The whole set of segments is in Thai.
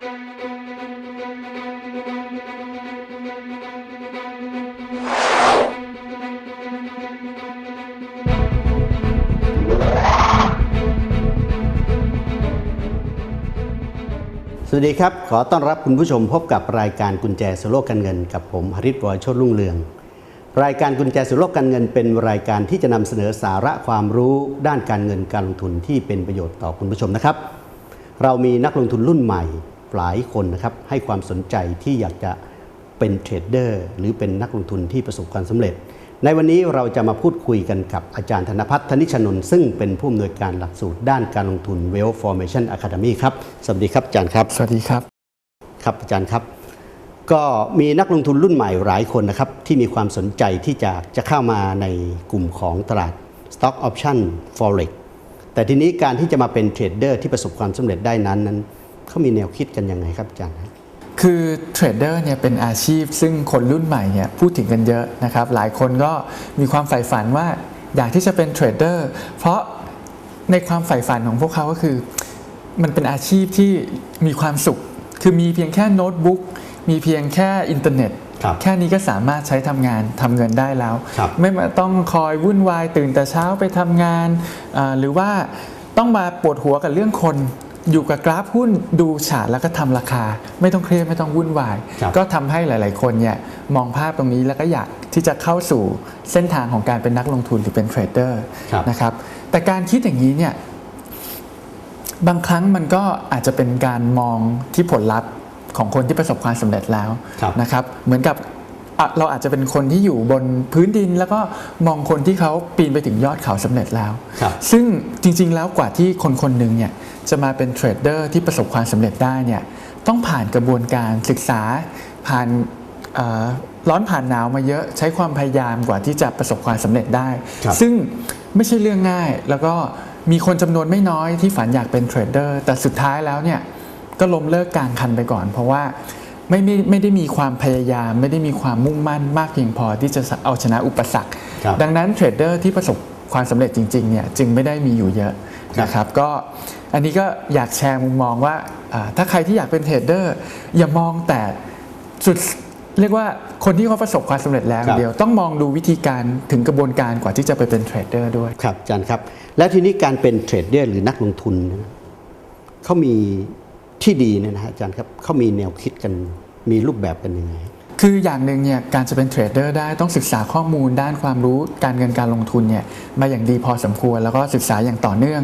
สวัสดีครับ ขอต้อนรับคุณผู้ชมพบกับรายการกุญแจสู่โลกการเงิน กับผมหริตวอยชติรุ่งเรือง รายการกุญแจสู่โลกการเงิน เป็นรายการที่จะนำเสนอสาระความรู้ด้านการเงินการลงทุนที่เป็นประโยชน์ต่อคุณผู้ชมนะครับ เรามีนักลงทุนรุ่นใหม่ หลายคนนะครับให้ความสนใจที่อยากจะเป็นเทรดเดอร์หรือเป็นนักลงทุนที่ประสบความสำเร็จ ในวันนี้เราจะมาพูดคุยกันกับอาจารย์ธนพัฒน์ธนิชนนท์ซึ่งเป็นผู้อำนวยการหลักสูตรด้านการลงทุน Wealth Formation Academy ครับ สวัสดีครับอาจารย์ครับ สวัสดีครับ ครับอาจารย์ครับ ก็มีนักลงทุนรุ่นใหม่หลายคนนะครับ ที่มีความสนใจที่จะจะเข้ามาในกลุ่มของตลาด Stock Option Forex แต่ทีนี้การที่จะมาเป็นเทรดเดอร์ที่ประสบความสำเร็จได้นั้นนั้น เขามีแนวคิดกันยังไงครับอาจารย์ครับคือเทรดเดอร์เนี่ยเป็นอาชีพ ซึ่งคนรุ่นใหม่เนี่ยพูดถึงกันเยอะนะครับ หลายคนก็มีความใฝ่ฝันว่าอยากที่จะเป็นเทรดเดอร์เพราะในความใฝ่ฝันของพวกเขาก็คือ มันเป็นอาชีพที่มีความสุข คือมีเพียงแค่โน้ตบุ๊กมีเพียงแค่อินเทอร์เน็ตครับแค่นี้ก็สามารถใช้ทำงานทำเงินได้แล้วครับไม่มาต้องคอยวุ่นวายตื่นแต่เช้าไปทำงานอ่าหรือว่าต้องมาปวดหัวกับเรื่องคน อยู่กับกราฟหุ้นดูฉาร์ตแล้วก็ทำราคา ไม่ต้องเครียดไม่ต้องวุ่นวายครับก็ทำให้หลาย ๆ คนเนี่ยมองภาพตรงนี้แล้วก็อยากที่จะเข้าสู่เส้นทางของการเป็นนักลงทุนหรือเป็นเทรดเดอร์ครับนะครับแต่การคิดอย่างนี้เนี่ยบางครั้งมันก็อาจจะเป็นการมองที่ผลลัพธ์ของคนที่ประสบความสำเร็จแล้วครับนะครับเหมือนกับอะเราอาจจะเป็นคนที่อยู่บนพื้นดิน แล้วก็มองคนที่เขาปีนไปถึงยอดเขาสำเร็จแล้วครับซึ่งจริง ๆ แล้วกว่าที่คนคนหนึ่งเนี่ย จะมาเป็นเทรดเดอร์ที่ประสบความสำเร็จได้เนี่ยต้องผ่านกระบวนการศึกษาผ่านเอ่อร้อนผ่านหนาวมาเยอะใช้ความพยายามกว่าที่จะประสบความสำเร็จได้ครับซึ่งไม่ใช่เรื่องง่ายแล้วก็มีคนจำนวนไม่น้อยที่ฝันอยากเป็นเทรดเดอร์แต่สุดท้ายแล้วเนี่ยก็ล้มเลิกกลางคันไปก่อน เพราะว่าไม่ไม่ไม่ได้มีความพยายาม ไม่ได้มีความมุ่งมั่นมากเพียงพอที่จะเอาชนะอุปสรรคครับดังนั้นเทรดเดอร์ที่ประสบความสำเร็จจริงๆเนี่ยจึงไม่ได้มีอยู่เยอะนะครับก็ อันนี้ก็อยากแชร์มุมมองว่าอ่าถ้าใครที่อยากเป็นเทรดเดอร์อย่ามองแต่จุดเรียกว่าคนที่เขาประสบความสำเร็จแล้วครับเดียวต้องมองดูวิธีการถึงกระบวนการกว่าที่จะไปเป็นเทรดเดอร์ด้วยครับอาจารย์ครับ แล้วทีนี้การเป็นเทรดเดอร์หรือนักลงทุนนะเขามีที่ดีเนี่ยนะฮะอาจารย์ครับเขามีแนวคิดกันมีรูปแบบกันยังไงคืออย่างหนึ่งเนี่ยการจะเป็นเทรดเดอร์ได้ต้องศึกษาข้อมูลด้านความรู้การเงินการลงทุนเนี่ยมาอย่างดีพอสมควร แล้วก็ศึกษาอย่างต่อเนื่อง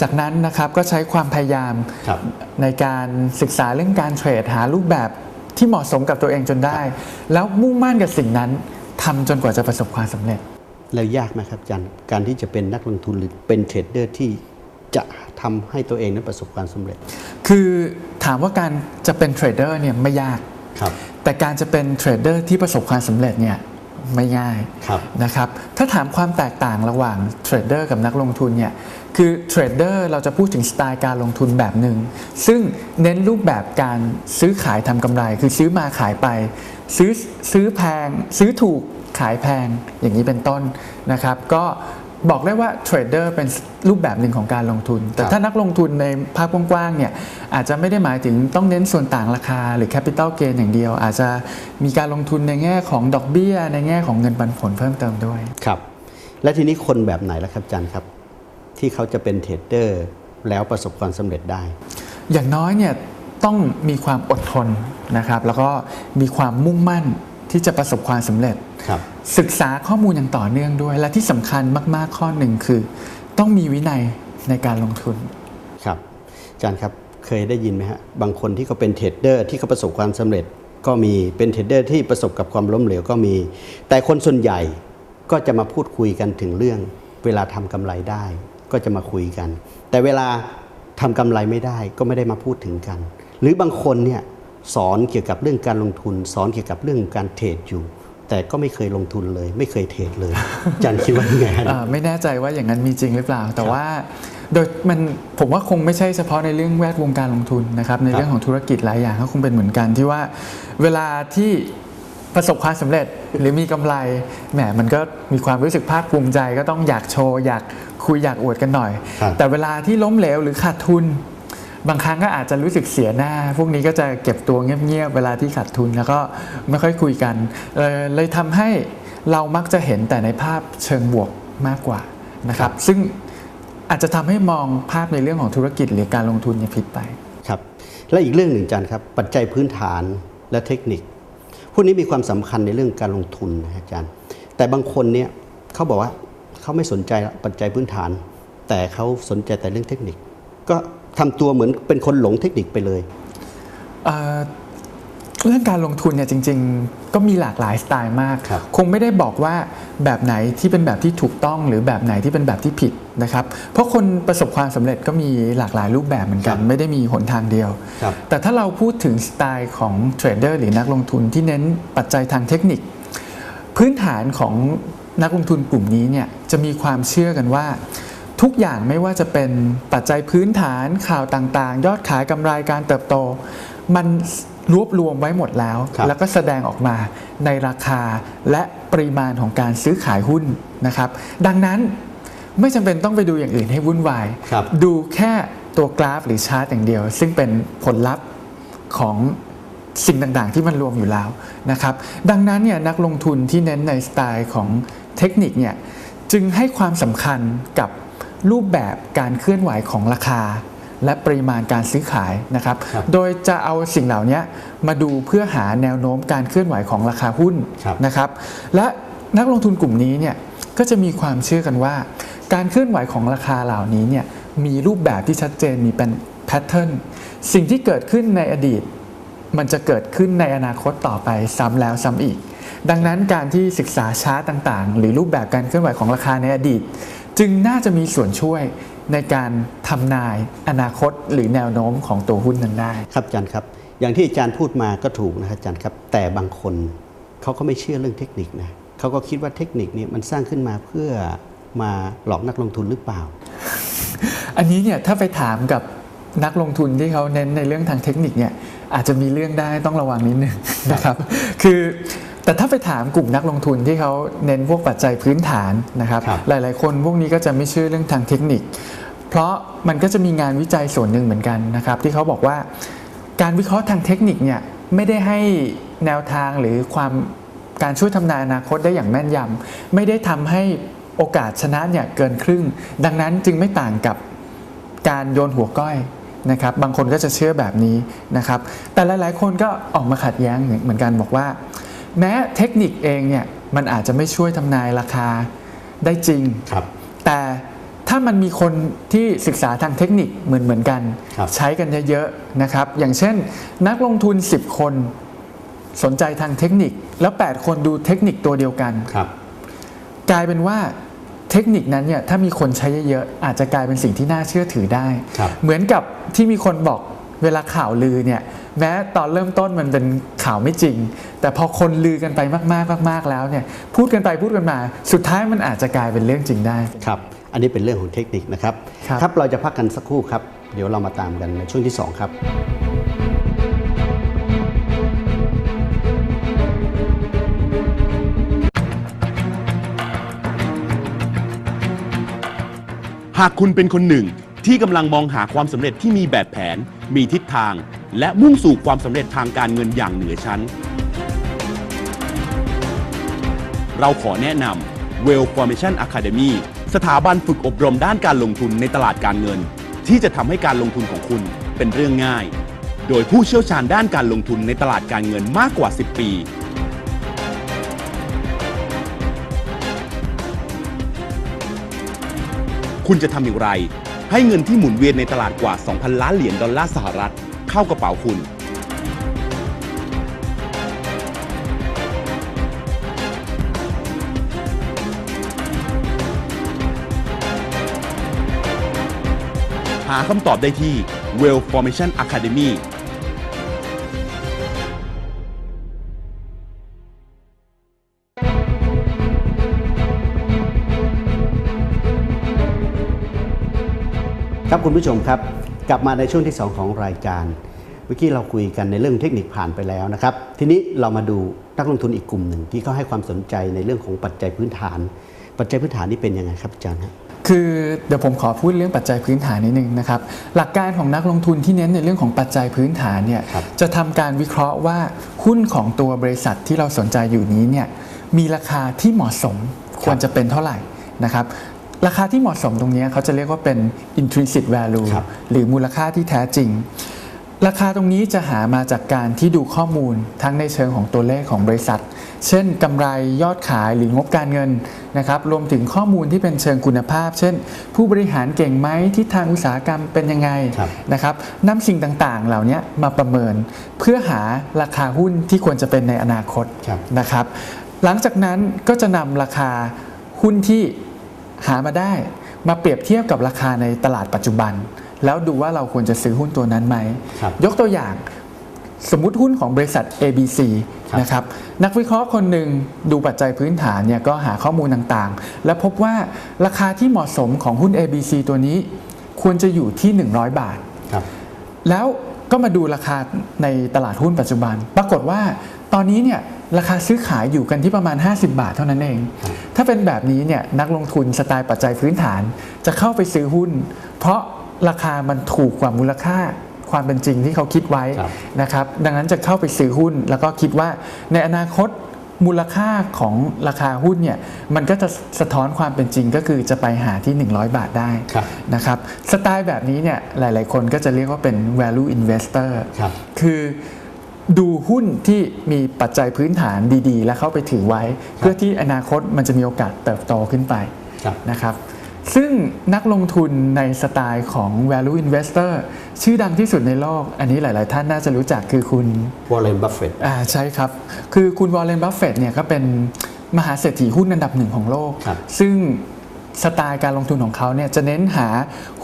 จากนั้นนะครับก็ใช้ความพยายามครับในการศึกษาเรื่องการเทรดหารูปแบบที่เหมาะสมกับตัวเองจนได้ แล้วมุ่งมั่นกับสิ่งนั้นทำจนกว่าจะประสบความสำเร็จ แล้วยากไหมครับอาจารย์การที่จะเป็นนักลงทุนหรือเป็นเทรดเดอร์ที่จะทำให้ตัวเองนั้นประสบความสำเร็จ คือถามว่าการจะเป็นเทรดเดอร์เนี่ยไม่ยากครับแต่การจะเป็นเทรดเดอร์ที่ประสบความสำเร็จเนี่ย ไม่ง่ายครับนะครับถ้าถามความแตกต่างระหว่างเทรดเดอร์กับนักลงทุนเนี่ยคือเทรดเดอร์เราจะพูดถึงสไตล์การลงทุนแบบหนึ่งซึ่งเน้นรูปแบบการซื้อขายทำกำไร คือซื้อมาขายไป ซื้อซื้อแพง ซื้อถูกขายแพงอย่างนี้เป็นต้นนะครับ ก็ บอกได้ว่าเทรดเดอร์เป็นรูปแบบหนึ่งของการลงทุน แต่ครับถ้านักลงทุนในภาพกว้างๆเนี่ยอาจจะไม่ได้หมายถึงต้องเน้นส่วนต่างราคาหรือแคปิตอลเกนอย่างเดียว อาจจะมีการลงทุนในแง่ของดอกเบี้ย ในแง่ของเงินปันผลเพิ่มเติมด้วย ครับ และทีนี้คนแบบไหนล่ะครับอาจารย์ครับ ที่เขาจะเป็นเทรดเดอร์แล้วประสบความสำเร็จได้ อย่างน้อยเนี่ยต้องมีความอดทนนะครับแล้วก็มีความมุ่งมั่น ที่จะประสบความสำเร็จครับศึกษาข้อมูลอย่างต่อเนื่องด้วย และที่สำคัญมาก ๆ ข้อหนึ่งคือ ต้องมีวินัยในการลงทุนครับอาจารย์ครับเคยได้ยินไหมฮะบางคนที่เขาเป็นเทรดเดอร์ที่เขาประสบความสำเร็จ ก็มีเป็นเทรดเดอร์ที่ประสบกับความล้มเหลวก็มี แต่คนส่วนใหญ่ก็จะมาพูดคุยกันถึงเรื่อง เวลาทำกำไรได้ ก็จะมาคุยกัน แต่เวลาทำกำไรไม่ได้ก็ไม่ได้มาพูดถึงกัน หรือบางคนเนี่ย สอนเกี่ยวกับเรื่องการลงทุน สอนเกี่ยวกับเรื่องการเทรดอยู่ แต่ก็ไม่เคยลงทุนเลย ไม่เคยเทรดเลยอาจารย์คิดว่ายังไงฮะอ่าไม่แน่ใจว่าอย่างนั้นมีจริงหรือเปล่า แต่ว่าโดยมันผมว่าคงไม่ใช่เฉพาะในเรื่องแวดวงการลงทุนนะครับในเรื่องของธุรกิจหลายอย่างก็คงเป็นเหมือนกันที่ว่าเวลาที่ประสบความสำเร็จหรือมีกำไรแหมมันก็มีความรู้สึกภาคภูมิใจก็ต้องอยากโชว์ อยากคุยอยากอวดกันหน่อยครับแต่เวลาที่ล้มเหลวหรือขาดทุน บางครั้งก็อาจจะรู้สึกเสียหน้า พวกนี้ก็จะเก็บตัวเงียบๆเวลาที่ขาดทุนแล้วก็ไม่ค่อยคุยกันเอ่อเลยทำให้เรามักจะเห็นแต่ในภาพเชิงบวกมากกว่านะครับ ซึ่งอาจจะทำให้มองภาพในเรื่องของธุรกิจหรือการลงทุนเนี่ยผิดไปครับและอีกเรื่องหนึ่งอาจารย์ครับปัจจัยพื้นฐานและเทคนิคพวกนี้มีความสำคัญในเรื่องการลงทุนนะอาจารย์ แต่บางคนเนี่ยเขาบอกว่าเขาไม่สนใจละปัจจัยพื้นฐาน แต่เขาสนใจแต่เรื่องเทคนิค ก็ ทำตัวเหมือนเป็นคนหลงเทคนิคไปเลยเอ่อเรื่องการลงทุนเนี่ยจริง ๆ ก็มีหลากหลายสไตล์มากครับคงไม่ได้บอกว่าแบบไหนที่เป็นแบบที่ถูกต้องหรือแบบไหนที่เป็นแบบที่ผิดนะครับ เพราะคนประสบความสำเร็จก็มีหลากหลายรูปแบบเหมือนกัน ไม่ได้มีหนทางเดียวครับแต่ถ้าเราพูดถึงสไตล์ของเทรดเดอร์หรือนักลงทุนที่เน้นปัจจัยทางเทคนิค พื้นฐานของนักลงทุนกลุ่มนี้เนี่ยจะมีความเชื่อกันว่า ทุกอย่างไม่ว่าจะเป็นปัจจัยพื้นฐานข่าวต่างๆ ยอดขายกำไรการเติบโต มันรวบรวมไว้หมดแล้วครับแล้วก็แสดงออกมาในราคาและปริมาณของการซื้อขายหุ้นนะครับ ดังนั้นไม่จำเป็นต้องไปดูอย่างอื่นให้วุ่นวายครับดูแค่ตัวกราฟหรือชาร์ตอย่างเดียว ซึ่งเป็นผลลัพธ์ของสิ่งต่างๆ ที่มันรวมอยู่แล้วนะครับ ดังนั้นเนี่ยนักลงทุนที่เน้นในสไตล์ของเทคนิคเนี่ยจึงให้ความสำคัญกับ รูปแบบการเคลื่อนไหวของราคา และปริมาณการซื้อขายนะครับครับ โดยจะเอาสิ่งเหล่านี้มาดูเพื่อหาแนวโน้มการเคลื่อนไหวของราคาหุ้นครับนะครับ และนักลงทุนกลุ่มนี้เนี่ยก็จะมีความเชื่อกันว่า การเคลื่อนไหวของราคาเหล่านี้เนี่ยมีรูปแบบที่ชัดเจนมีเป็นแพทเทิร์นสิ่งที่เกิดขึ้นในอดีต มันจะเกิดขึ้นในอนาคตต่อไปซ้ำแล้วซ้ำอีก ดังนั้นการที่ศึกษาชาร์ตต่างๆ หรือรูปแบบการเคลื่อนไหวของราคาในอดีต จึงน่าจะมีส่วนช่วยในการทำนายอนาคตหรือแนวโน้มของตัวหุ้นนั้นได้ ครับอาจารย์ครับ อย่างที่อาจารย์พูดมาก็ถูกนะครับอาจารย์ครับ แต่บางคนเขาก็ไม่เชื่อเรื่องเทคนิคนะเขาก็คิดว่าเทคนิคเนี่ยมันสร้างขึ้นมาเพื่อมาหลอกนักลงทุนหรือเปล่า อันนี้เนี่ยถ้าไปถามกับนักลงทุนที่เขาเน้นในเรื่องทางเทคนิคเนี่ยอาจจะมีเรื่องได้ต้องระวังนิดนึงนะครับ คือ แต่ถ้าไปถามกลุ่มนักลงทุนที่เขาเน้นพวกปัจจัยพื้นฐานนะครับครับหลาย ๆ คนพวกนี้ก็จะไม่เชื่อเรื่องทางเทคนิค เพราะมันก็จะมีงานวิจัยส่วนหนึ่งเหมือนกันนะครับ ที่เขาบอกว่าการวิเคราะห์ทางเทคนิคเนี่ยไม่ได้ให้แนวทางหรือความการช่วยทำนายอนาคตได้อย่างแม่นยำไม่ได้ทำให้โอกาสชนะเนี่ยเกินครึ่ง ดังนั้นจึงไม่ต่างกับการโยนหัวก้อยนะครับ บางคนก็จะเชื่อแบบนี้นะครับ แต่หลาย ๆ คนก็ออกมาขัดแย้งเหมือนกันบอกว่า แม้เทคนิคเองเนี่ยมันอาจจะไม่ช่วยทำนายราคาได้จริงครับ แต่ถ้ามันมีคนที่ศึกษาทางเทคนิคเหมือนเหมือนๆกันครับใช้กันเยอะๆนะครับ อย่างเช่น นักลงทุน 10 คนสนใจทางเทคนิคแล้ว 8 คนดูเทคนิคตัวเดียวกันครับ กลายเป็นว่าเทคนิคนั้นเนี่ยถ้ามีคนใช้เยอะๆอาจจะกลายเป็นสิ่งที่น่าเชื่อถือได้ครับเหมือนกับที่มีคนบอกเวลาข่าวลือเนี่ย แม้ตอนเริ่มต้นมันเป็นข่าวไม่จริง แต่พอคนลือกันไปมากๆมากๆแล้วเนี่ยพูดกันไปพูดกันมา สุดท้ายมันอาจจะกลายเป็นเรื่องจริงได้ครับอันนี้เป็นเรื่องของเทคนิคนะครับครับครับเราจะพักกันสักครู่ครับเดี๋ยวเรามาตามกันในช่วงที่ 2 ครับหากคุณเป็นคนหนึ่งที่กำลังมองหาความสำเร็จที่มีแบบแผน มีทิศทาง และมุ่งสู่ความสำเร็จทางการเงินอย่างเหนือชั้น เราขอแนะนำ Well Formation Academy สถาบันฝึกอบรมด้านการลงทุนในตลาดการเงิน ที่จะทำให้การลงทุนของคุณเป็นเรื่องง่าย โดยผู้เชี่ยวชาญด้านการลงทุนในตลาดการเงินมากกว่า 10 ปี คุณจะทำอย่างไร ให้เงินที่หมุนเวียนในตลาดกว่า 2,000 ล้านเหรียญดอลลาร์สหรัฐ เข้ากระเป๋าคุณ หาคำตอบได้ที่ Well Formation Academy ครับคุณผู้ชมครับ กลับมาในช่วงที่ 2 ของรายการเมื่อกี้เราคุยกันในเรื่องเทคนิคผ่านไปแล้วนะครับ ทีนี้เรามาดูนักลงทุนอีกกลุ่มหนึ่งที่เขาให้ความสนใจในเรื่องของปัจจัยพื้นฐาน ปัจจัยพื้นฐานนี่เป็นยังไงครับอาจารย์ฮะคคือเดี๋ยวผมขอพูดเรื่องปัจจัยพื้นฐานนิดนึงนะครับหลักการของนักลงทุนที่เน้นในเรื่องของปัจจัยพื้นฐานเนี่ยครับจะทำการวิเคราะห์ว่าหุ้นของตัวบริษัทที่เราสนใจอยู่นี้เนี่ยมีราคาที่เหมาะสมควรจะเป็นเท่าไหร่นะครับ ราคาที่เหมาะสมตรงนี้เขาจะเรียกว่าเป็น intrinsic value ครับหรือมูลค่าที่แท้จริง ราคาตรงนี้จะหามาจากการที่ดูข้อมูลทั้งในเชิงของตัวเลขของบริษัท เช่นกำไรยอดขายหรืองบการเงินนะครับรวมถึงข้อมูลที่เป็นเชิงคุณภาพ เช่น ผู้บริหารเก่งไหมทิศทางอุตสาหกรรมเป็นยังไงครับนะครับนำสิ่งต่างๆ เหล่านี้มาประเมิน เพื่อหาราคาหุ้นที่ควรจะเป็นในอนาคตครับนะครับ หลังจากนั้นก็จะนำราคาหุ้นที่ หามาได้มาเปรียบเทียบกับราคาในตลาดปัจจุบัน แล้วดูว่าเราควรจะซื้อหุ้นตัวนั้นไหมครับยกตัวอย่างสมมุติหุ้นของบริษัท ABC ครับนะครับนักวิเคราะห์คนหนึ่งดูปัจจัยพื้นฐานเนี่ยก็หาข้อมูลต่างๆ และพบว่าราคาที่เหมาะสมของหุ้น ABC ตัวนี้ ควรจะอยู่ที่ 100 บาทครับแล้วก็มาดูราคาในตลาดหุ้นปัจจุบัน ปรากฏว่าตอนนี้เนี่ย ราคาซื้อขายอยู่กันที่ประมาณ 50 บาทเท่านั้นเองครับถ้าเป็นแบบนี้เนี่ยนักลงทุนสไตล์ปัจจัยพื้นฐาน จะเข้าไปซื้อหุ้น เพราะราคามันถูกกว่ามูลค่าความเป็นจริงที่เขาคิดไว้ครับนะครับ ดังนั้นจะเข้าไปซื้อหุ้น แล้วก็คิดว่าในอนาคตมูลค่าของราคาหุ้นเนี่ยมันก็จะสะท้อนความเป็นจริงก็คือจะไปหาที่ 100 บาทได้ครับนะครับสไตล์แบบนี้เนี่ยหลาย ๆ คนก็จะเรียกว่าเป็น value investor ครับคือ ดูหุ้นที่มีปัจจัยพื้นฐานดีๆ แล้วเข้าไปถือไว้ เพื่อที่อนาคตมันจะมีโอกาสเติบโตขึ้นไปครับนะครับ ซึ่งนักลงทุนในสไตล์ของ value investor ชื่อดังที่สุดในโลก อันนี้หลาย ๆ ท่านน่าจะรู้จักคือคุณวอลเลนบัฟเฟตอ่าใช่ครับ คือคุณวอลเลนบัฟเฟตเนี่ยก็เป็นมหาเศรษฐีหุ้นอันดับหนึ่งของโลกครับซึ่งสไตล์การลงทุนของเขาเนี่ยจะเน้นหา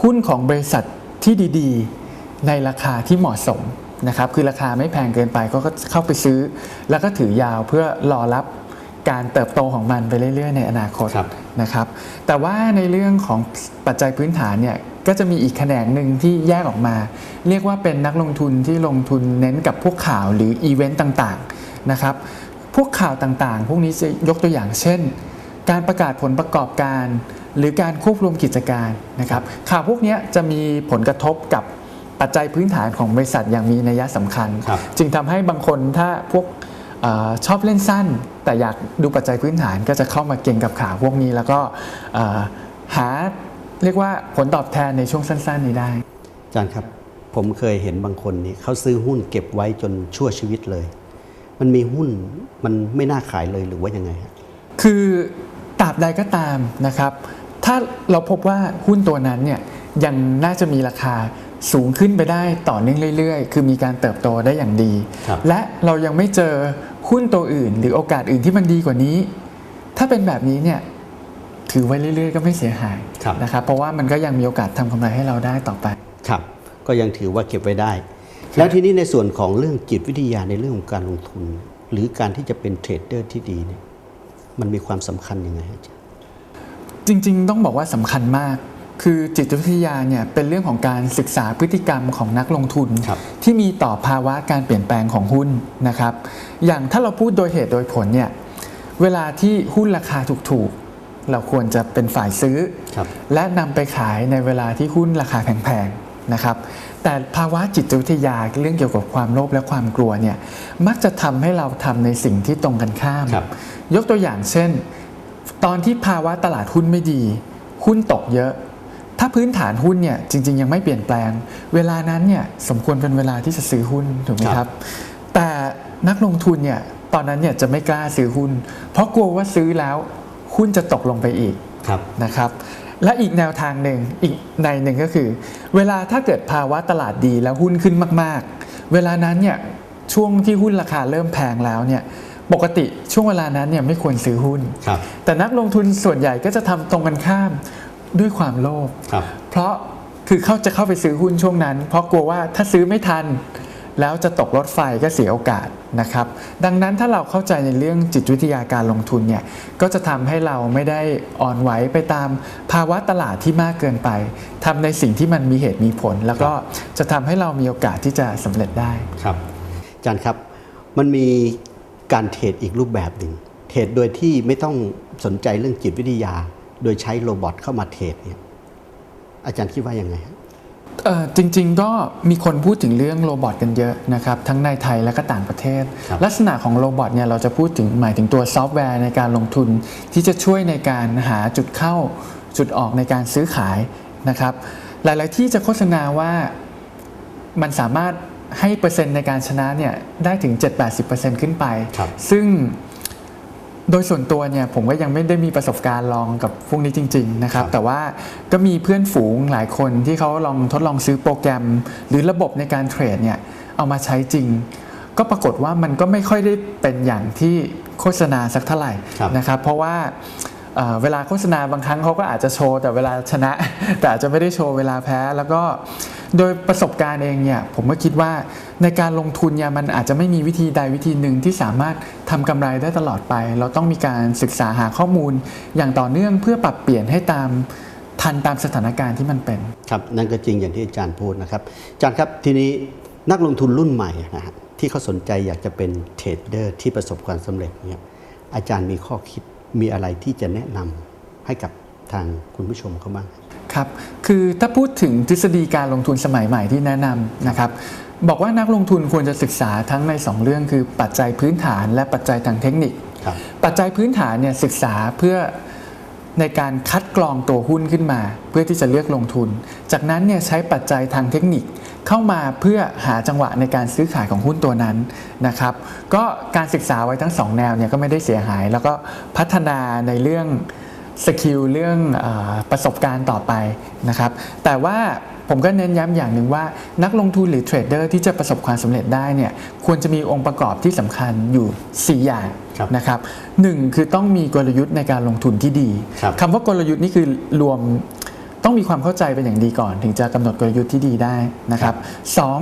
หุ้นของบริษัทที่ดี ๆ ในราคาที่เหมาะสม นะครับคือราคาไม่แพงเกินไปก็เข้าไปซื้อ แล้วก็ถือยาวเพื่อรอรับการเติบโตของมันไปเรื่อย ๆ ในอนาคตครับนะครับ แต่ว่าในเรื่องของปัจจัยพื้นฐานเนี่ยก็จะมีอีกแขนงหนึ่งที่แยกออกมา เรียกว่าเป็นนักลงทุนที่ลงทุนเน้นกับพวกข่าวหรืออีเวนต์ต่างๆนะครับ พวกข่าวต่างๆ พวกนี้จะยกตัวอย่างเช่น การประกาศผลประกอบการ หรือการควบรวมกิจการนะครับ ข่าวพวกเนี้ยจะมีผลกระทบกับ ปัจจัยพื้นฐานของบริษัทอย่างมีนัยสำคัญครับจึงทำให้บางคนถ้าพวกเออชอบเล่นสั้น แต่อยากดูปัจจัยพื้นฐานก็จะเข้ามาเก่งกับข่าวพวกนี้ แล้วก็เอ่อหาเรียกว่าผลตอบแทนในช่วงสั้น ๆ นี้ได้อาจารย์ครับผมเคยเห็นบางคนนี่เขาซื้อหุ้นเก็บไว้จนชั่วชีวิตเลย มันมีหุ้นมันไม่น่าขายเลยหรือว่ายังไงฮะคือตราบใดก็ตามนะครับ ถ้าเราพบว่าหุ้นตัวนั้นเนี่ยยังน่าจะมีราคา สูงขึ้นไปได้ต่อเนื่องเรื่อยๆ คือมีการเติบโตได้อย่างดีครับและเรายังไม่เจอหุ้นตัวอื่น หรือโอกาสอื่นที่มันดีกว่านี้ ถ้าเป็นแบบนี้เนี่ยถือไว้เรื่อยๆ ก็ไม่เสียหายครับนะครับ เพราะว่ามันก็ยังมีโอกาสทำกำไรให้เราได้ต่อไปครับ ก็ยังถือว่าเก็บไว้ได้ แล้วทีนี้ในส่วนของเรื่องจิตวิทยาในเรื่องของการลงทุน หรือการที่จะเป็นเทรดเดอร์ที่ดีเนี่ยมันมีความสำคัญยังไงฮะอาจารย์จริง ๆ ต้องบอกว่าสำคัญมาก คือจิตวิทยาเนี่ยเป็นเรื่องของการศึกษาพฤติกรรมของนักลงทุนครับที่มีต่อภาวะการเปลี่ยนแปลงของหุ้นนะครับ อย่างถ้าเราพูดโดยเหตุโดยผลเนี่ยเวลาที่หุ้นราคาถูกๆ เราควรจะเป็นฝ่ายซื้อครับและนำไปขายในเวลาที่หุ้นราคาแพงๆนะครับ แต่ภาวะจิตวิทยาเรื่องเกี่ยวกับความโลภและความกลัวเนี่ยมักจะทำให้เราทำในสิ่งที่ตรงกันข้ามครับยกตัวอย่างเช่น ตอนที่ภาวะตลาดหุ้นไม่ดี หุ้นตกเยอะถ้าพื้นฐานหุ้นเนี่ยจริง ๆ ยังไม่เปลี่ยนแปลง เวลานั้นเนี่ยสมควรเป็นเวลาที่จะซื้อหุ้นถูกไหมคครัรับบแต่นักลงทุนเนี่ยตอนนั้นเนี่ยจะไม่กล้าซื้อหุ้น เพราะกลัวว่าซื้อแล้วหุ้นจะตกลงไปอีกครับนะครับ และอีกแนวทางหนึ่งอีกในหนึ่งก็คือ เวลาถ้าเกิดภาวะตลาดดีแล้วหุ้นขึ้นมาก ๆ เวลานั้นเนี่ยช่วงที่หุ้นราคาเริ่มแพงแล้วเนี่ยปกติช่วงเวลานั้นเนี่ยไม่ควรซื้อหุ้นครับแต่นักลงทุนส่วนใหญ่ก็จะทำตรงกันข้าม ด้วยความโลภครับเพราะคือเขาจะเข้าไปซื้อหุ้นช่วงนั้น เพราะกลัวว่าถ้าซื้อไม่ทัน แล้วจะตกรถไฟก็เสียโอกาสนะครับ ดังนั้นถ้าเราเข้าใจในเรื่องจิตวิทยาการลงทุนเนี่ยก็จะทำให้เราไม่ได้อ่อนไหวไปตามภาวะตลาดที่มากเกินไปทำในสิ่งที่มันมีเหตุมีผล แล้วก็จะทำให้เรามีโอกาสที่จะสำเร็จได้ครับอาจารย์ครับมันมีการเทรดอีกรูปแบบหนึ่งเทรดโดยที่ไม่ต้องสนใจเรื่องจิตวิทยา โดยใช้โรบอทเข้ามาเทรดเนี่ยอาจารย์คิดว่ายังไงฮะเอ่อจริง ๆ ก็มีคนพูดถึงเรื่องโรบอทกันเยอะนะครับทั้งในไทยและก็ต่างประเทศครับลักษณะของโรบอทเนี่ยเราจะพูดถึงหมายถึงตัวซอฟต์แวร์ในการลงทุน ที่จะช่วยในการหาจุดเข้าจุดออกในการซื้อขายนะครับ หลาย ๆ ที่จะโฆษณาว่ามันสามารถให้เปอร์เซ็นต์ในการชนะเนี่ยได้ถึง 7-80%ขึ้นไปครับซึ่ง โดยส่วนตัวเนี่ยผมก็ยังไม่ได้มีประสบการณ์ลองกับพวกนี้จริง ๆ นะครับครับ แต่ว่าก็มีเพื่อนฝูงหลายคนที่เขาลองทดลองซื้อโปรแกรม หรือระบบในการเทรดเนี่ยเอามาใช้จริง ก็ปรากฏว่ามันก็ไม่ค่อยได้เป็นอย่างที่โฆษณาสักเท่าไหร่ครับนะครับ เพราะว่าเอ่อเวลาโฆษณาบางครั้งเขาก็อาจจะโชว์แต่เวลาชนะ แต่อาจจะไม่ได้โชว์เวลาแพ้แล้วก็ โดยประสบการณ์เองเนี่ยผมก็คิดว่าในการลงทุนเนี่ยมันอาจจะไม่มีวิธีใดวิธีหนึ่งที่สามารถทำกำไรได้ตลอดไป เราต้องมีการศึกษาหาข้อมูลอย่างต่อเนื่องเพื่อปรับเปลี่ยนให้ตามทันตามสถานการณ์ที่มันเป็นครับนั่นก็จริงอย่างที่อาจารย์พูดนะครับอาจารย์ครับทีนี้นักลงทุนรุ่นใหม่นะฮะที่เขาสนใจอยากจะเป็นเทรดเดอร์ที่ประสบความสำเร็จเนี่ยอาจารย์มีข้อคิดมีอะไรที่จะแนะนำให้กับทางคุณผู้ชมเขาบ้าง ครับคือถ้าพูดถึงทฤษฎีการลงทุนสมัยใหม่ที่แนะนำนะครับบอกว่านักลงทุนควรจะศึกษาทั้งใน 2 เรื่องคือปัจจัยพื้นฐานและปัจจัยทางเทคนิคครับปัจจัยพื้นฐานเนี่ยศึกษาเพื่อในการคัดกรองตัวหุ้นขึ้นมา เพื่อที่จะเลือกลงทุน จากนั้นเนี่ยใช้ปัจจัยทางเทคนิคเข้ามาเพื่อหาจังหวะในการซื้อขายของหุ้นตัวนั้นนะครับ ก็การศึกษาไว้ทั้งสองแนวเนี่ยก็ไม่ได้เสียหาย แล้วก็พัฒนาในเรื่อง สกิลเรื่องอาประสบการณ์ต่อไปนะครับ แต่ว่าผมก็เน้นย้ำอย่างหนึ่งว่า นักลงทุนหรือเทรดเดอร์ที่จะประสบความสำเร็จได้เนี่ยควรจะมีองค์ประกอบที่สำคัญอยู่ 4 อย่างครับนะครับหนึ่งคือต้องมีกลยุทธ์ในการลงทุนที่ดีครับคำว่ากลยุทธ์นี่คือรวมต้องมีความเข้าใจเป็นอย่างดีก่อน ถึงจะกำหนดกลยุทธ์ที่ดีได้นะครับสอง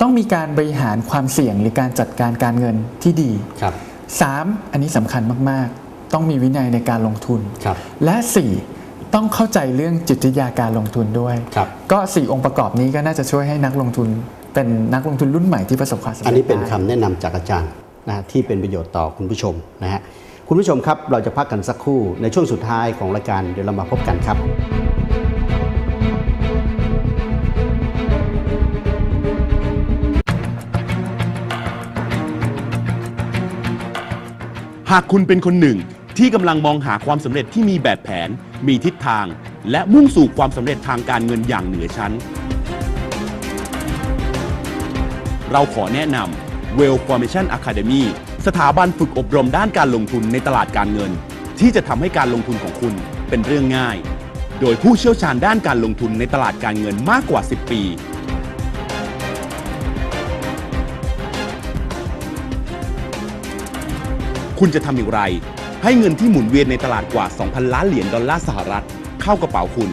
ต้องมีการบริหารความเสี่ยงหรือการจัดการการเงินที่ดีครับ 3. อันนี้สำคัญมากๆ ต้องมีวินัยในการลงทุนครับและ 4. ต้องเข้าใจเรื่องจิตวิทยาการลงทุนด้วยครับก็ 4 องค์ประกอบนี้ก็น่าจะช่วยให้นักลงทุน เป็นนักลงทุนรุ่นใหม่ที่ประสบความสำเร็จอันนี้เป็นได้คำแนะนำจากอาจารย์นะฮะที่เป็นประโยชน์ต่อคุณผู้ชมนะฮะคุณผู้ชมครับ เราจะพักกันสักครู่ในช่วงสุดท้ายของรายการเดี๋ยวเรามาพบกันครับหากคุณเป็นคนหนึ่ง ที่กำลังมองหาความสำเร็จที่มีแบบแผน มีทิศทาง และมุ่งสู่ความสำเร็จทางการเงินอย่างเหนือชั้น เราขอแนะนำ Well Formation Academy สถาบันฝึกอบรมด้านการลงทุนในตลาดการเงิน ที่จะทำให้การลงทุนของคุณเป็นเรื่องง่าย โดยผู้เชี่ยวชาญด้านการลงทุนในตลาดการเงินมากกว่า 10 ปีคุณจะทำอย่างไร ให้เงินที่หมุนเวียนในตลาดกว่า 2,000 ล้านเหรียญดอลลาร์สหรัฐ เข้ากระเป๋าคุณ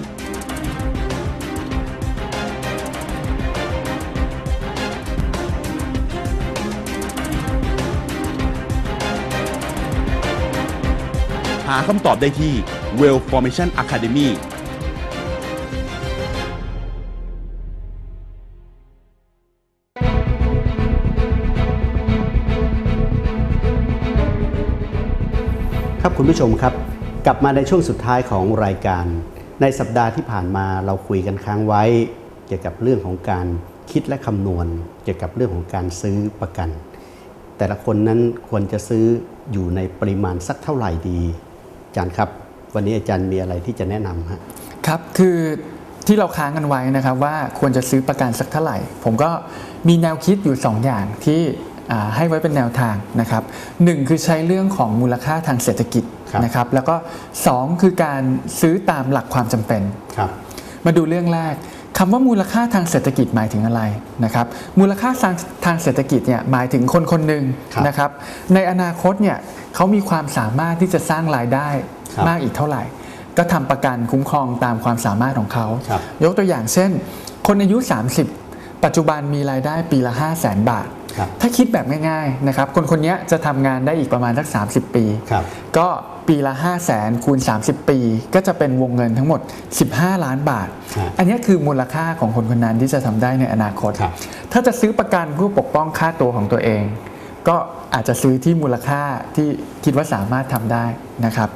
หาคำตอบได้ที่ Well Formation Academy ครับคุณผู้ชมครับ กลับมาในช่วงสุดท้ายของรายการ ในสัปดาห์ที่ผ่านมาเราคุยกันค้างไว้ เกี่ยวกับเรื่องของการคิดและคำนวณ เกี่ยวกับเรื่องของการซื้อประกัน แต่ละคนนั้นควรจะซื้ออยู่ในปริมาณสักเท่าไหร่ดีอาจารย์ครับ วันนี้อาจารย์มีอะไรที่จะแนะนำฮะครับคือที่เราค้างกันไว้นะครับว่าควรจะซื้อประกันสักเท่าไหร่ ผมก็มีแนวคิดอยู่ 2 อย่างที่ ให้ไว้เป็นแนวทางนะครับหนึ่งคือใช้เรื่องของมูลค่าทางเศรษฐกิจครับนะครับแล้วก็ 2 คือการซื้อตามหลักความจำเป็นครับมาดูเรื่องแรกคำว่ามูลค่าทางเศรษฐกิจหมายถึงอะไรนะครับมูลค่าทางทางเศรษฐกิจเนี่ยหมายถึงคนคนหนึ่งครับนะครับในอนาคตเนี่ยเขามีความสามารถที่จะสร้างรายได้ครับมากอีกเท่าไหร่ ก็ทำประกันคุ้มครองตามความสามารถของเขาครับยกตัวอย่างเช่น คนอายุ 30 ปัจจุบันมีรายได้ปีละ 5 0 0แสนบาทครับถ้าคิดแบบง่ายๆนะครับคนคนนี้จะทำงานได้อีกประมาณสัก 30 ปีครับก็ปีละ 5 0 0แสนคูณ 30 ปี ก็จะเป็นวงเงินทั้งหมด 15 ล้านบาทครับอันนี้คือมูลค่าของคนคนนั้นที่จะทำได้ในอนาคตครับถ้าจะซื้อประกันเพื่อปกป้องค่าตัวของตัวเอง ก็อาจจะซื้อที่มูลค่าที่คิดว่าสามารถทำได้นะครับ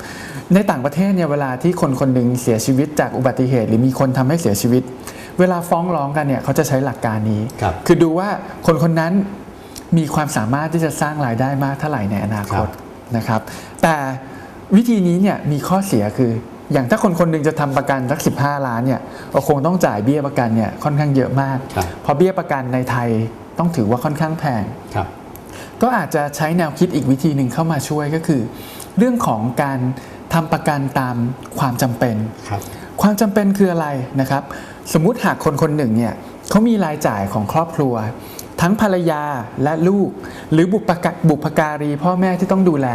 ในต่างประเทศเนี่ยเวลาที่คนคนหนึ่งเสียชีวิตจากอุบัติเหตุ หรือมีคนทำให้เสียชีวิต เวลาฟ้องร้องกันเนี่ยเขาจะใช้หลักการนี้ครับคือดูว่าคนคนนั้นมีความสามารถที่จะสร้างรายได้มากเท่าไหร่ในอนาคตนะครับ แต่วิธีนี้เนี่ยมีข้อเสียคืออย่างถ้าคนคนหนึ่งจะทำประกันสัก 15 ล้านเนี่ยก็คงต้องจ่ายเบี้ยประกันเนี่ยค่อนข้างเยอะมากครับเพราะเบี้ยประกันในไทยต้องถือว่าค่อนข้างแพงครับก็อาจจะใช้แนวคิดอีกวิธีหนึ่งเข้ามาช่วยก็คือ เรื่องของการทำประกันตามความจำเป็น ครับความจำเป็นคืออะไรนะครับ สมมุติหากคนคนหนึ่งเนี่ยเขามีรายจ่ายของครอบครัว ทั้งภรรยาและลูก หรือบุปกะบุพการีพ่อแม่ที่ต้องดูแล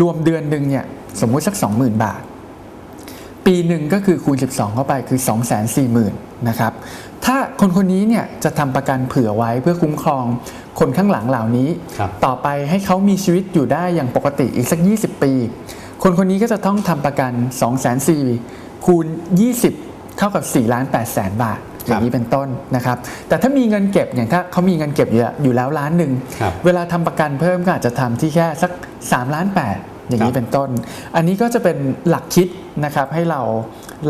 รวมเดือนหนึ่งเนี่ยสมมุติสัก 20,000 บาท ปีหนึ่งก็คือคูณ 12 เข้าไปคือ 240,000นะครับถ้าคนคนนี้เนี่ยจะทำประกันเผื่อไว้เพื่อคุ้มครองคนข้างหลังเหล่านี้ครับต่อไปให้เขามีชีวิตอยู่ได้อย่างปกติอีกสัก 20 ปี คนคนนี้ก็จะต้องทำประกัน 2 4 0 0 0 คูณ 20 เท่ากับ4ล้าน8แสนบาทอย่างนี้เป็นต้นนะครับ แต่ถ้ามีเงินเก็บอย่างถ้าเขามีเงินเก็บอยู่แล้วอยู่แล้วล้านหนึ่งครับเวลาทำประกันเพิ่มก็อาจจะทำที่แค่สัก3ล้าน8อย่างนี้ครับเป็นต้น อันนี้ก็จะเป็นหลักคิดนะครับให้เรา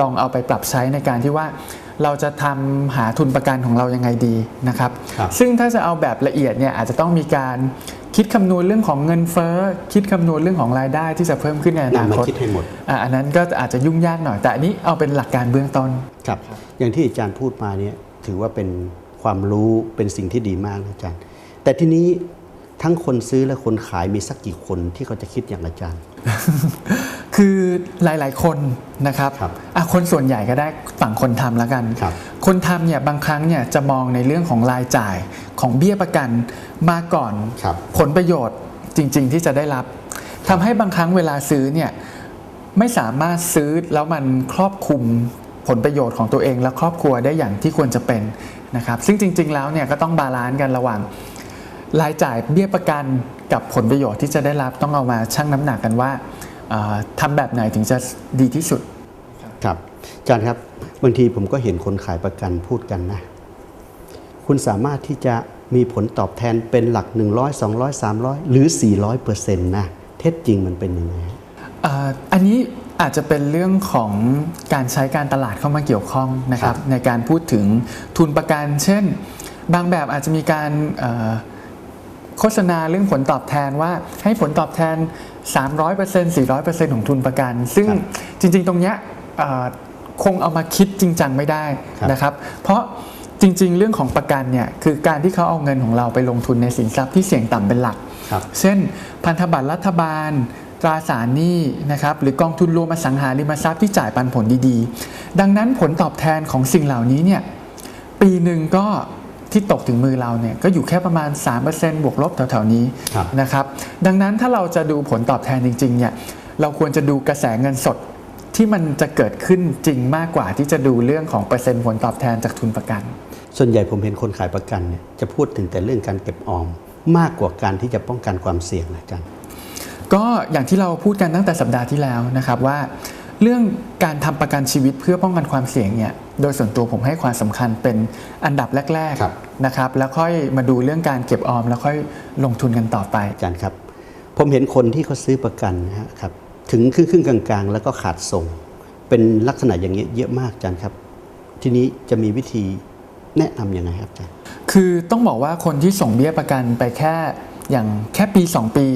ลองเอาไปปรับใช้ในการที่ว่าเราจะทำหาทุนประกันของเรายังไงดีนะครับครับซึ่งถ้าจะเอาแบบละเอียดเนี่ยอาจจะต้องมีการ คิดคำนวณเรื่องของเงินเฟ้อคิดคำนวณเรื่องของรายได้ที่จะเพิ่มขึ้นในอนาำนมาคตคิดให้หมดอะอันนั้นก็อาจจะยุ่งยากหน่อยแต่อันนี้เอาเป็นหลักการเบื้องต้นครับ อย่างที่อาจารย์พูดมาเนี่ยถือว่าเป็นความรู้เป็นสิ่งที่ดีมากนะอาจารย์ แต่ทีนี้ ทั้งคนซื้อและคนขายมีสักกี่คนที่เขาจะคิดอย่างอาจารย์ คือหลาย ๆ คนนะครับครับอะคนส่วนใหญ่ก็ได้ฝั่งคนทำแล้วกันครับคนทำเนี่ยบางครั้งเนี่ยจะมองในเรื่องของรายจ่ายของเบี้ยประกันมาก่อนครับผลประโยชน์จริง ๆ ที่จะได้รับทำให้บางครั้งเวลาซื้อเนี่ยไม่สามารถซื้อแล้วมันครอบคลุมผลประโยชน์ของตัวเองและครอบครัวได้อย่างที่ควรจะเป็นนะครับ ซึ่งจริง ๆ แล้วเนี่ยก็ต้องบาลานซ์กันระหว่าง รายจ่ายเบี้ยประกันกับผลประโยชน์ที่จะได้รับต้องเอามาชั่งน้ำหนักกันว่าเอ่อทำแบบไหนถึงจะดีที่สุด ครับอาจารย์ครับบางทีผมก็เห็นคนขายประกันพูดกันนะ คุณสามารถที่จะมีผลตอบแทนเป็นหลัก 100 200 300 หรือ 400เปอร์เซ็นต์นะ เท็จจริงมันเป็นยังไงเอ่ออันนี้อาจจะเป็นเรื่องของการใช้การตลาดเข้ามาเกี่ยวข้องนะครับครับในการพูดถึงทุนประกัน เช่น บางแบบอาจจะมีการเอ่อ โฆษณาเรื่องผลตอบแทนว่าให้ผลตอบแทน 300% 400%ของทุนประกัน ซึ่งครับจริงๆตรงเนี้ยเอ่อคงเอามาคิดจริงจังไม่ได้ครับนะครับ เพราะจริง ๆ เรื่องของประกันเนี่ยคือการที่เขาเอาเงินของเราไปลงทุนในสินทรัพย์ที่เสี่ยงต่ำเป็นหลักครับเช่น พันธบัตรรัฐบาล ตราสารหนี้นะครับหรือกองทุนรวมอสังหาริมทรัพย์ที่จ่ายปันผลดีๆ ดังนั้นผลตอบแทนของสิ่งเหล่านี้เนี่ยปีหนึ่งก็ ที่ตกถึงมือเราเนี่ยก็อยู่แค่ประมาณ 3%บวกลบแถวๆนี้ครับนะครับดังนั้นถ้าเราจะดูผลตอบแทนจริงๆเนี่ยเราควรจะดูกระแสเงินสดที่มันจะเกิดขึ้นจริงมากกว่าที่จะดูเรื่องของเปอร์เซ็นต์ผลตอบแทนจากทุนประกัน ส่วนใหญ่ผมเห็นคนขายประกันเนี่ยจะพูดถึงแต่เรื่องการเก็บออมมากกว่าการที่จะป้องกันความเสี่ยงนะอาจารย์ก็อย่างที่เราพูดกันตั้งแต่สัปดาห์ที่แล้วนะครับว่า เรื่องการทำประกันชีวิตเพื่อป้องกันความเสี่ยงเนี่ยโดยส่วนตัวผมให้ความสำคัญเป็นอันดับแรกครับๆนะครับ แล้วค่อยมาดูเรื่องการเก็บออม แล้วค่อยลงทุนกันต่อไปอาจารย์ครับ ผมเห็นคนที่เขาซื้อประกันนะฮะครับถึงครึ่งครึ่งๆกลางๆ แล้วก็ขาดส่ง เป็นลักษณะอย่างนี้ยเยอะมากอาจารย์ครับ ทีนี้จะมีวิธีแนะนำยังไงครับอาจารย์คือต้องบอกว่าคนที่ส่งเบี้ยประกันไปแค่ อย่างแค่ปี 2 ปี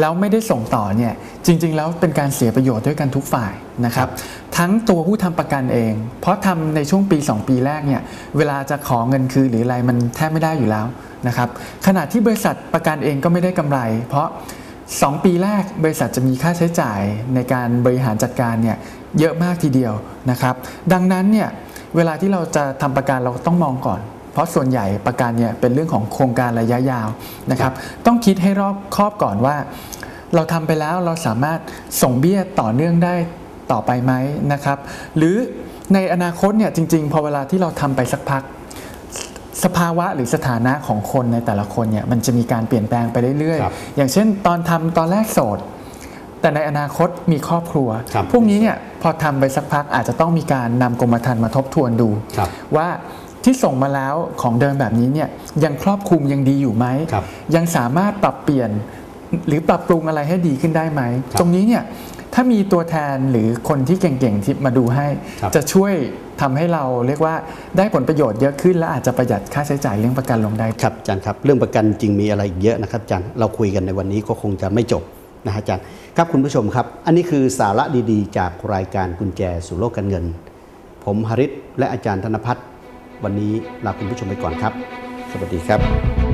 แล้วไม่ได้ส่งต่อเนี่ยจริง ๆ แล้วเป็นการเสียประโยชน์ด้วยกันทุกฝ่ายนะครับทั้งตัวผู้ทำประกันเอง เพราะทำในช่วงปี 2 ปีแรกเนี่ยเวลาจะขอเงินคืนหรืออะไรมันแทบไม่ได้อยู่แล้วนะครับขณะที่บริษัทประกันเองก็ไม่ได้กำไร เพราะ 2 ปีแรกบริษัทจะมีค่าใช้จ่ายในการบริหารจัดการเนี่ยเยอะมากทีเดียวนะครับดังนั้นเนี่ยเวลาที่เราจะทำประกันเราต้องมองก่อน เพราะส่วนใหญ่ประกันเนี่ยเป็นเรื่องของโครงการระยะยาวนะครับ ต้องคิดให้รอบครอบก่อนว่า เราทำไปแล้วเราสามารถส่งเบี้ยต่อเนื่องได้ต่อไปไหมนะครับ หรือในอนาคตเนี่ยจริงๆ พอเวลาที่เราทำไปสักพักสภาวะหรือสถานะของคนในแต่ละคนเนี่ยมันจะมีการเปลี่ยนแปลงไปเรื่อยครับๆอย่างเช่น ตอนทำตอนแรกโสด แต่ในอนาคตมีครอบครัวครับพวกนี้เนี่ยพอทำไปสักพักอาจจะต้องมีการนำกรมธรรม์มาทบทวนดูครับว่า ที่ส่งมาแล้วของเดิมแบบนี้เนี่ยยังครอบคลุมยังดีอยู่ไหมครับยังสามารถปรับเปลี่ยนหรือปรับปรุงอะไรให้ดีขึ้นได้ไหมครับตรงนี้เนี่ยถ้ามีตัวแทนหรือคนที่เก่งๆที่มาดูให้ครับจะช่วยทำให้เราเรียกว่าได้ผลประโยชน์เยอะขึ้น และอาจจะประหยัดค่าใช้จ่ายเรื่องประกันลงได้ครับอาจารย์ครับ เรื่องประกันจริงมีอะไรอีกเยอะนะครับอาจารย์เราคุยกันในวันนี้ก็คงจะไม่จบนะฮะอาจารย์ครับคุณผู้ชมครับ อันนี้คือสาระดีๆ จากรายการกุญแจสู่โลกการเงิน ผมหริศและอาจารย์ธนพัฒน์ วันนี้ลาคุณผู้ชมไปก่อนครับ สวัสดีครับ